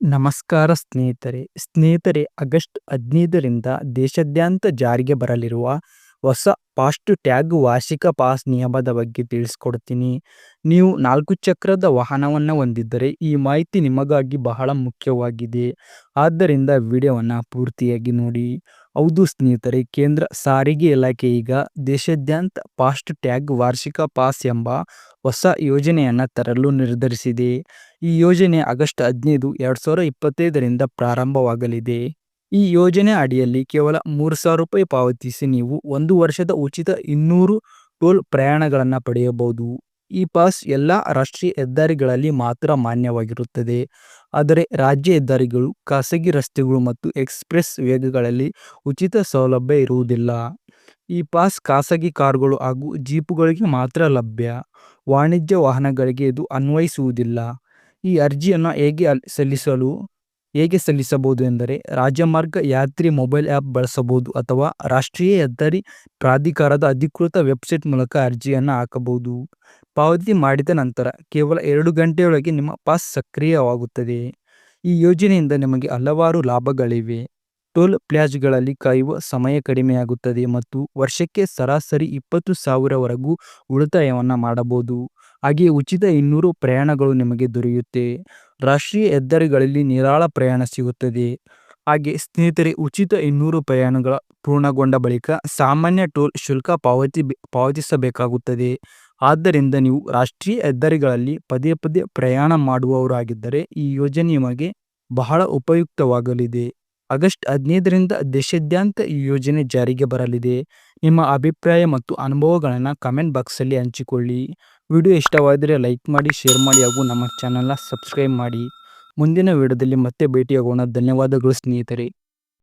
ನಮಸ್ಕಾರ ಸ್ನೇಹಿತರೆ. ಸ್ನೇಹಿತರೆ ಆಗಸ್ಟ್ ಹದಿನೈದರಿಂದ ದೇಶಾದ್ಯಂತ ಜಾರಿಗೆ ಬರಲಿರುವ ಹೊಸ ಪಾಸ್ಟ್ ಟ್ಯಾಗ್ ವಾರ್ಷಿಕ ಪಾಸ್ ನಿಯಮದ ಬಗ್ಗೆ ತಿಳಿಸ್ಕೊಡ್ತೀನಿ. ನೀವು ನಾಲ್ಕು ಚಕ್ರದ ವಾಹನವನ್ನು ಹೊಂದಿದ್ದರೆ ಈ ಮಾಹಿತಿ ನಿಮಗಾಗಿ ಬಹಳ ಮುಖ್ಯವಾಗಿದೆ. ಆದ್ದರಿಂದ ವಿಡಿಯೋವನ್ನು ಪೂರ್ತಿಯಾಗಿ ನೋಡಿ. ಹೌದು ಸ್ನೇಹಿತರೆ, ಕೇಂದ್ರ ಸಾರಿಗೆ ಇಲಾಖೆ ಈಗ ದೇಶಾದ್ಯಂತ ಫಾಸ್ಟ್ ಟ್ಯಾಗ್ ವಾರ್ಷಿಕ ಪಾಸ್ ಎಂಬ ಹೊಸ ಯೋಜನೆಯನ್ನು ತರಲು ನಿರ್ಧರಿಸಿದೆ. ಈ ಯೋಜನೆ ಆಗಸ್ಟ್ ಹದಿನೈದು, ಎರಡು ಸಾವಿರ ಇಪ್ಪತ್ತೈದರಿಂದ ಪ್ರಾರಂಭವಾಗಲಿದೆ. ಈ ಯೋಜನೆ ಅಡಿಯಲ್ಲಿ ಕೇವಲ ಮೂರು ಸಾವಿರ ರೂಪಾಯಿ ಪಾವತಿಸಿ ನೀವು ಒಂದು ವರ್ಷದ ಉಚಿತ ಇನ್ನೂರು ಟೋಲ್ ಪ್ರಯಾಣಗಳನ್ನು ಪಡೆಯಬಹುದು. ಈ ಪಾಸ್ ಎಲ್ಲ ರಾಷ್ಟ್ರೀಯ ಹೆದ್ದಾರಿಗಳಲ್ಲಿ ಮಾತ್ರ ಮಾನ್ಯವಾಗಿರುತ್ತದೆ. ಆದರೆ ರಾಜ್ಯ ಹೆದ್ದಾರಿಗಳು, ಖಾಸಗಿ ರಸ್ತೆಗಳು ಮತ್ತು ಎಕ್ಸ್ಪ್ರೆಸ್ ವೇಗಗಳಲ್ಲಿ ಉಚಿತ ಸೌಲಭ್ಯ ಇರುವುದಿಲ್ಲ. ಈ ಪಾಸ್ ಖಾಸಗಿ ಕಾರುಗಳು ಹಾಗೂ ಜೀಪುಗಳಿಗೆ ಮಾತ್ರ ಲಭ್ಯ. ವಾಣಿಜ್ಯ ವಾಹನಗಳಿಗೆ ಇದು ಅನ್ವಯಿಸುವುದಿಲ್ಲ. ಈ ಅರ್ಜಿಯನ್ನು ಹೇಗೆ ಸಲ್ಲಿಸಲು? ಹೇಗೆ ಸಲ್ಲಿಸಬಹುದು ಎಂದರೆ ರಾಜಮಾರ್ಗ ಯಾತ್ರಿ ಮೊಬೈಲ್ ಆ್ಯಪ್ ಬಳಸಬಹುದು ಅಥವಾ ರಾಷ್ಟ್ರೀಯ ಹೆದ್ದಾರಿ ಪ್ರಾಧಿಕಾರದ ಅಧಿಕೃತ ವೆಬ್ಸೈಟ್ ಮೂಲಕ ಅರ್ಜಿಯನ್ನು ಹಾಕಬಹುದು. ಪಾವತಿ ಮಾಡಿದ ನಂತರ ಕೇವಲ ಎರಡು ಗಂಟೆಯೊಳಗೆ ನಿಮ್ಮ ಪಾಸ್ ಸಕ್ರಿಯವಾಗುತ್ತದೆ. ಈ ಯೋಜನೆಯಿಂದ ನಿಮಗೆ ಹಲವಾರು ಲಾಭಗಳಿವೆ. ಟೋಲ್ ಪ್ಲಾಜ್ಗಳಲ್ಲಿ ಕಾಯುವ ಸಮಯ ಕಡಿಮೆಯಾಗುತ್ತದೆ ಮತ್ತು ವರ್ಷಕ್ಕೆ ಸರಾಸರಿ ಇಪ್ಪತ್ತು ಸಾವಿರವರೆಗೂ ಉಳಿತಾಯವನ್ನು ಮಾಡಬಹುದು. ಹಾಗೆಯೇ ಉಚಿತ ಇನ್ನೂರು ಪ್ರಯಾಣಗಳು ನಿಮಗೆ ದೊರೆಯುತ್ತೆ. ರಾಷ್ಟ್ರೀಯ ಹೆದ್ದಾರಿಗಳಲ್ಲಿ ನಿರಾಳ ಪ್ರಯಾಣ ಸಿಗುತ್ತದೆ. ಹಾಗೆ ಸ್ನೇಹಿತರೆ, ಉಚಿತ ಇನ್ನೂರು ಪ್ರಯಾಣಗಳ ಪೂರ್ಣಗೊಂಡ ಬಳಿಕ ಸಾಮಾನ್ಯ ಟೋಲ್ ಶುಲ್ಕ ಪಾವತಿ ಪಾವತಿಸಬೇಕಾಗುತ್ತದೆ. ಆದ್ದರಿಂದ ನೀವು ರಾಷ್ಟ್ರೀಯ ಹೆದ್ದಾರಿಗಳಲ್ಲಿ ಪದೇ ಪದೇ ಪ್ರಯಾಣ ಮಾಡುವವರಾಗಿದ್ದರೆ ಈ ಯೋಜನೆ ನಿಮಗೆ ಬಹಳ ಉಪಯುಕ್ತವಾಗಲಿದೆ. ಆಗಸ್ಟ್ ಹದಿನೈದರಿಂದ ದೇಶಾದ್ಯಂತ ಈ ಯೋಜನೆ ಜಾರಿಗೆ ಬರಲಿದೆ. ನಿಮ್ಮ ಅಭಿಪ್ರಾಯ ಮತ್ತು ಅನುಭವಗಳನ್ನು ಕಮೆಂಟ್ ಬಾಕ್ಸಲ್ಲಿ ಹಂಚಿಕೊಳ್ಳಿ. ವಿಡಿಯೋ ಇಷ್ಟವಾದರೆ ಲೈಕ್ ಮಾಡಿ ಶೇರ್ ಮಾಡಿ ಹಾಗೂ ನಮ್ಮ ಚಾನಲ್ನ ಸಬ್ಸ್ಕ್ರೈಬ್ ಮಾಡಿ. ಮುಂದಿನ ವಿಡಿಯೋದಲ್ಲಿ ಮತ್ತೆ ಭೇಟಿಯಾಗೋಣ. ಧನ್ಯವಾದಗಳು ಸ್ನೇಹಿತರೆ.